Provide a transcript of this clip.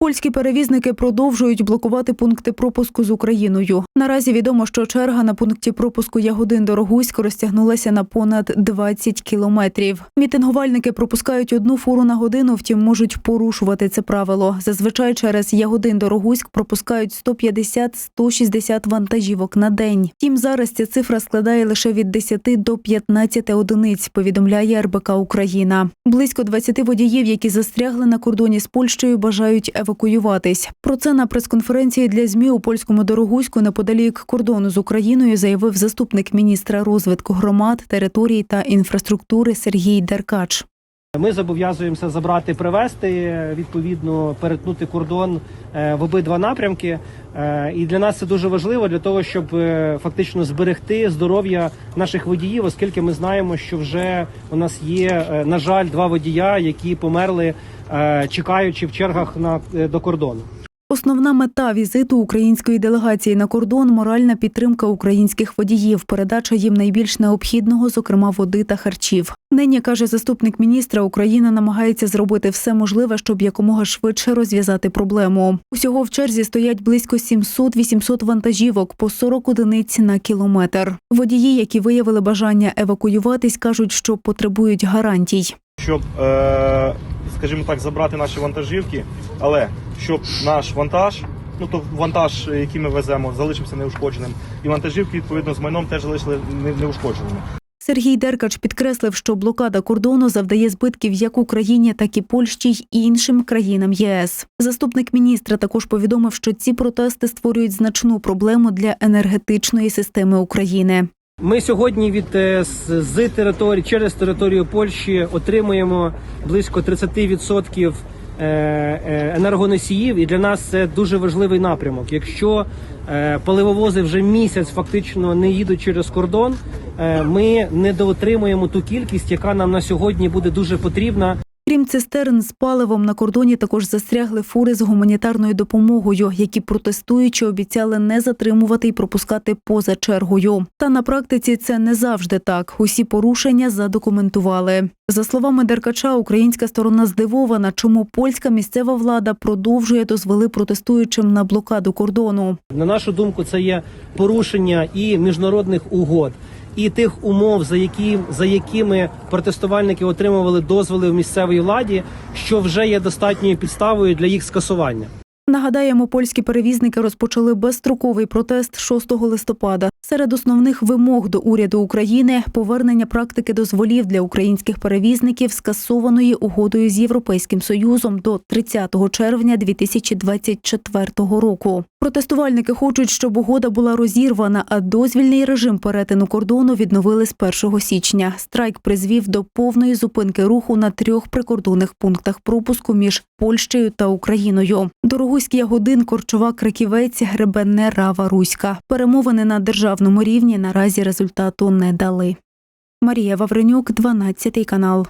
Польські перевізники продовжують блокувати пункти пропуску з Україною. Наразі відомо, що черга на пункті пропуску Ягодин Дорогуськ розтягнулася на понад 20 кілометрів. Мітингувальники пропускають одну фуру на годину, втім можуть порушувати це правило. Зазвичай через Ягодин Дорогуськ пропускають 150-160 вантажівок на день. Втім, зараз ця цифра складає лише від 10 до 15 одиниць. Повідомляє РБК Україна. Близько 20 водіїв, які застрягли на кордоні з Польщею, бажають евакуюватись. Про це на прес-конференції для змі у польському дорогуську неподалік кордону з Україною заявив заступник міністра розвитку громад, територій та інфраструктури Сергій Деркач. Ми зобов'язуємося забрати, привезти, відповідно, перетнути кордон е, в обидва напрямки. Е, І для нас це дуже важливо для того, щоб е, фактично зберегти здоров'я наших водіїв, оскільки ми знаємо, що вже у нас є, на жаль, два водія, які померли, чекаючи в чергах на до кордону. Основна мета візиту української делегації на кордон моральна підтримка українських водіїв, передача їм найбільш необхідного, зокрема води та харчів. Нині каже заступник міністра, Україна намагається зробити все можливе, щоб якомога швидше розв'язати проблему. Усього в черзі стоять близько 700-800 вантажівок по 40 одиниць на кілометр. Водії, які виявили бажання евакуюватись, кажуть, що потребують гарантій. Щоб, е, скажімо так, забрати наші вантажівки, але щоб наш вантаж, ну то вантаж, який ми веземо, залишився неушкодженим, і вантажівки відповідно з майном теж залишили неушкодженими. Сергій Деркач підкреслив, що блокада кордону завдає збитків як Україні, так і Польщі й іншим країнам ЄС. Заступник міністра також повідомив, що ці протести створюють значну проблему для енергетичної системи України. Ми сьогодні від е, з, території через територію Польщі отримуємо близько 30% е, е, енергоносіїв, і для нас це дуже важливий напрямок. Якщо паливовози вже місяць фактично не їдуть через кордон, ми не доотримуємо ту кількість, яка нам на сьогодні буде дуже потрібна. Цистерн з паливом на кордоні також застрягли фури з гуманітарною допомогою, які протестуючи обіцяли не затримувати і пропускати поза чергою. Та на практиці це не завжди так. Усі порушення задокументували. За словами Деркача, українська сторона здивована, чому польська місцева влада продовжує дозволи протестуючим на блокаду кордону. На нашу думку, це є порушення і міжнародних угод, і тих умов, за які за якими протестувальники отримували дозволи в місцевій владі, що вже є достатньою підставою для їх скасування. Нагадаємо, польські перевізники розпочали безстроковий протест 6 листопада. Серед основних вимог до уряду України повернення практики дозволів для українських перевізників скасованої угодою з Європейським Союзом до 30 червня 2024 року. Протестувальники хочуть, щоб угода була розірвана, а дозвільний режим перетину кордону відновили з 1 січня. Страйк призвів до повної зупинки руху на трьох прикордонних пунктах пропуску між Польщею та Україною. Дорогуський Ягодин, Корчова, Краківець, Гребенне, Рава, Руська. Перемовини на державному рівні наразі результату не дали. Марія Вавренюк, 12 канал.